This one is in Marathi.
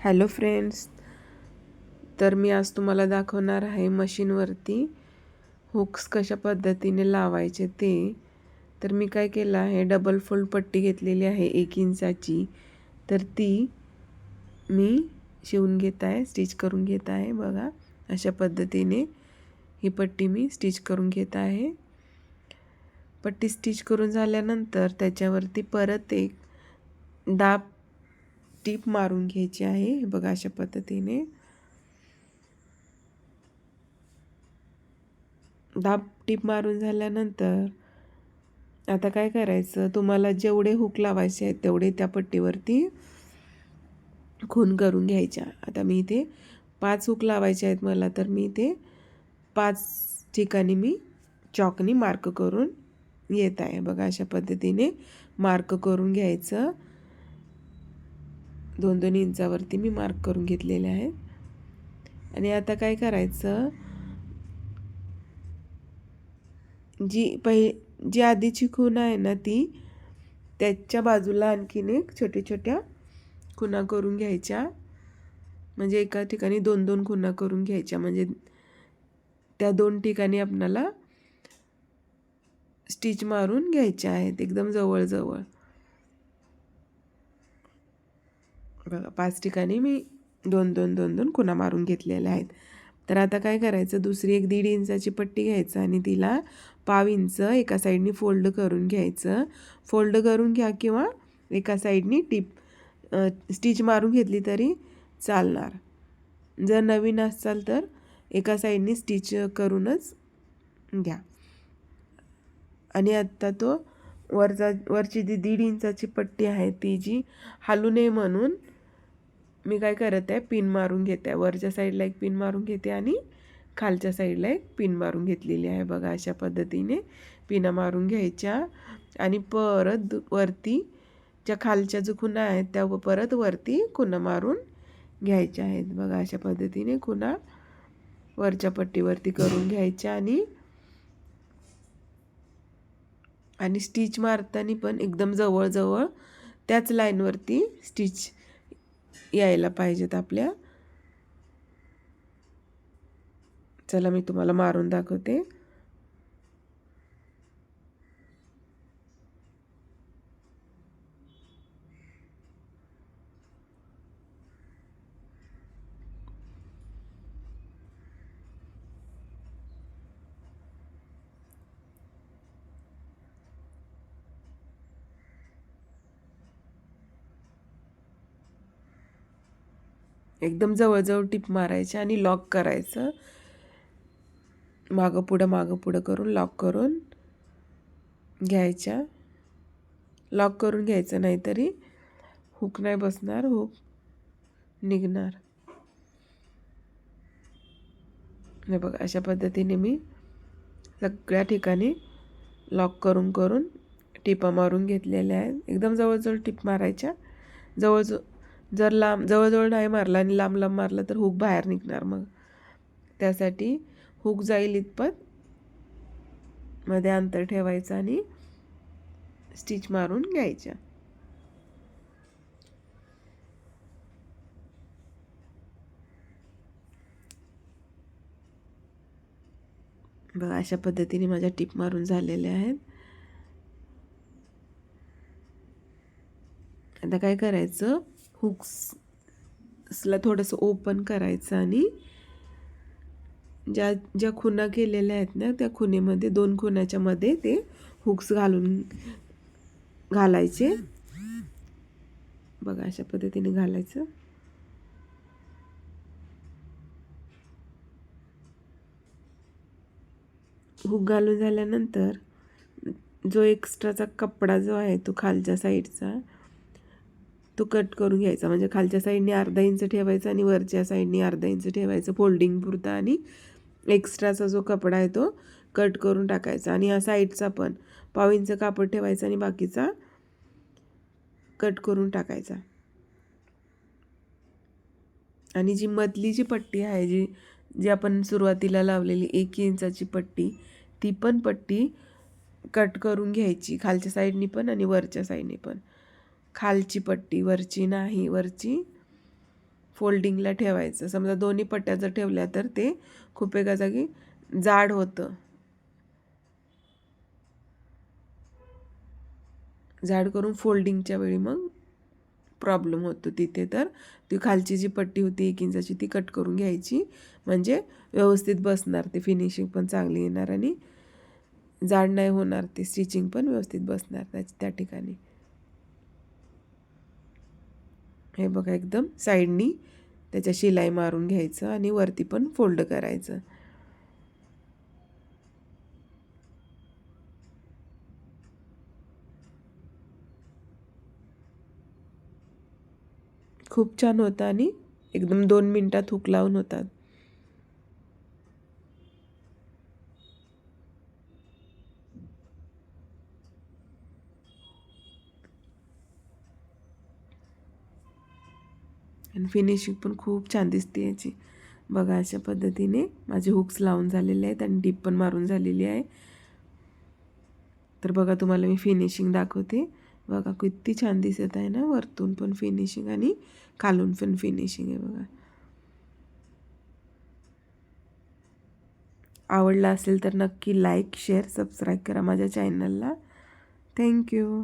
हॅलो फ्रेंड्स तर मी आज तुम्हाला दाखवणार आहे मशीनवरती हुक्स कशा पद्धतीने लावायचे ते. तर मी काय केलं आहे डबल फोल्ड पट्टी घेतलेली आहे एक इंचाची. तर ती मी शिवून घेत आहे स्टिच करून घेत आहे. बघा अशा पद्धतीने ही पट्टी मी स्टिच करून घेत आहे. पट्टी स्टिच करून झाल्यानंतर त्याच्यावरती परत एक दाब टीप मारून घ्यायची आहे. हे बघा अशा पद्धतीने. दाब टीप मारून झाल्यानंतर आता काय करायचं? तुम्हाला जेवढे हुक लावायचे आहेत तेवढे त्या पट्टीवरती खून करून घ्यायच्या. आता मी इथे पाच हुक लावायचे आहेत मला तर मी ते पाच ठिकाणी मी चॉकनी मार्क करून येत आहे. बघा अशा पद्धतीने मार्क करून घ्यायचं. दोन दोन इंचावरती मी मार्क करून घेतलेले आहेत. आणि आता काय करायचं? जी पहि जी आधीची खून आहे ना ती त्याच्या बाजूला आणखीन एक छोट्या छोट्या खुणा करून घ्यायच्या. म्हणजे एका ठिकाणी दोन दोन खुणा करून घ्यायच्या. म्हणजे त्या दोन ठिकाणी आपणाला स्टिच मारून घ्यायच्या आहेत. एकदम जवळजवळ. बघा पाच ठिकाणी मी दोन दोन दोन दोन खुणा मारून घेतलेल्या आहेत. तर आता काय करायचं दुसरी एक दीड इंचाची पट्टी घ्यायचं आणि तिला पाव इंच एका साईडनी फोल्ड करून घ्यायचं. फोल्ड करून घ्या किंवा एका साईडनी टिप स्टिच मारून घेतली तरी चालणार. जर नवीन असाल तर एका साईडनी स्टिच करूनच घ्या. आणि आत्ता तो वरचा वरची जी दीड इंचाची पट्टी आहे ती जी हालू नये म्हणून मी काय करत आहे पिन मारून घेते आहे. वरच्या साईडला एक पिन मारून घेते आणि खालच्या साईडला एक पिन मारून घेतलेली आहे. बघा अशा पद्धतीने पिना मारून घ्यायच्या आणि परत वरती ज्या खालच्या जो खुणा आहेत त्या परत वरती खुणा मारून घ्यायच्या आहेत. बघा अशा पद्धतीने खुणा वरच्या पट्टीवरती करून घ्यायच्या आणि आणि स्टिच मारताना पण एकदम जवळजवळ त्याच लाईनवरती स्टिच यायला पाहिजेत आपल्या. चला मी तुम्हाला मारून दाखवते. एकदम जवळजवळ टिप मारायचे आणि लॉक करायचं. मागं पुढं मागं पुढं करून लॉक करून घ्यायच्या. लॉक करून घ्यायचं नाहीतरी. हुक नाही बसणार हुक निघणार. हे बघा अशा पद्धतीने मी सगळ्या ठिकाणी लॉक करून करून टिपा मारून घेतलेल्या आहेत. एकदम जवळजवळ टिप मारायच्या. जवळजवळ जर लांब जवळजवळ नाही मारला आणि लांब लांब मारलं तर हुक बाहेर निघणार मग. त्यासाठी हुक जाईल इतपत मध्ये अंतर ठेवायचं आणि स्टिच मारून घ्यायच्या. बघा अशा पद्धतीने माझ्या टिप मारून झालेल्या आहेत. आता काय करायचं? हुक्सला थोडंसं ओपन करायचं आणि ज्या ज्या खुणा केलेल्या आहेत ना त्या खुणेमध्ये दोन खुणाच्या मध्ये ते हुक्स घालून घालायचे. बघा अशा पद्धतीने घालायचं. हुक घालून झाल्यानंतर जो एक्स्ट्राचा कपडा जो आहे तो खालच्या साईडचा तो कट करून घ्यायचा. म्हणजे खालच्या साईडने अर्धा इंच ठेवायचा आणि वरच्या साईडने अर्धा इंच ठेवायचं. फोल्डिंग पुरता आणि एक्स्ट्राचा जो कपडा आहे तो कट करून टाकायचा. आणि हा साईडचा पण पाव इंच कापड ठेवायचा आणि बाकीचा कट करून टाकायचा. आणि जी मधली जी पट्टी आहे जी जी आपण सुरुवातीला लावलेली एक इंचाची पट्टी ती पण पट्टी कट करून घ्यायची. खालच्या साईडनी पण आणि वरच्या साईडने पण. खालची पट्टी वरची नाही वरची फोल्डिंगला ठेवायचं. समजा दोन्ही पट्ट्या जर ठेवल्या तर ते खूप एका जागी जाड होतं. जाड करून फोल्डिंगच्या वेळी मग प्रॉब्लेम होतो. तिथे तर ती खालची जी पट्टी होती एक इंचाची ती कट करून घ्यायची. म्हणजे व्यवस्थित बसणार ते. फिनिशिंग पण चांगली येणार आणि जाड नाही होणार ते. स्टिचिंग पण व्यवस्थित बसणार त्याची त्या ठिकाणी. हे बघा एकदम साईडनी त्याच्या शिलाई मारून घ्यायचं आणि वरती पण फोल्ड करायचं. खूप छान होता आणि एकदम दोन मिनटात हुक लावून होतात. आणि फिनिशिंग पण खूप छान दिसते याची. बघा अशा पद्धतीने माझे हुक्स लावून झालेले आहेत आणि डीप पण मारून झालेली आहे. तर बघा तुम्हाला मी फिनिशिंग दाखवते. बघा किती छान दिसत आहे ना वरतून पण फिनिशिंग आणि खालून पण फिनिशिंग आहे बघा. आवडला असेल तर नक्की लाईक शेअर सबस्क्राईब करा माझ्या चॅनलला थँक्यू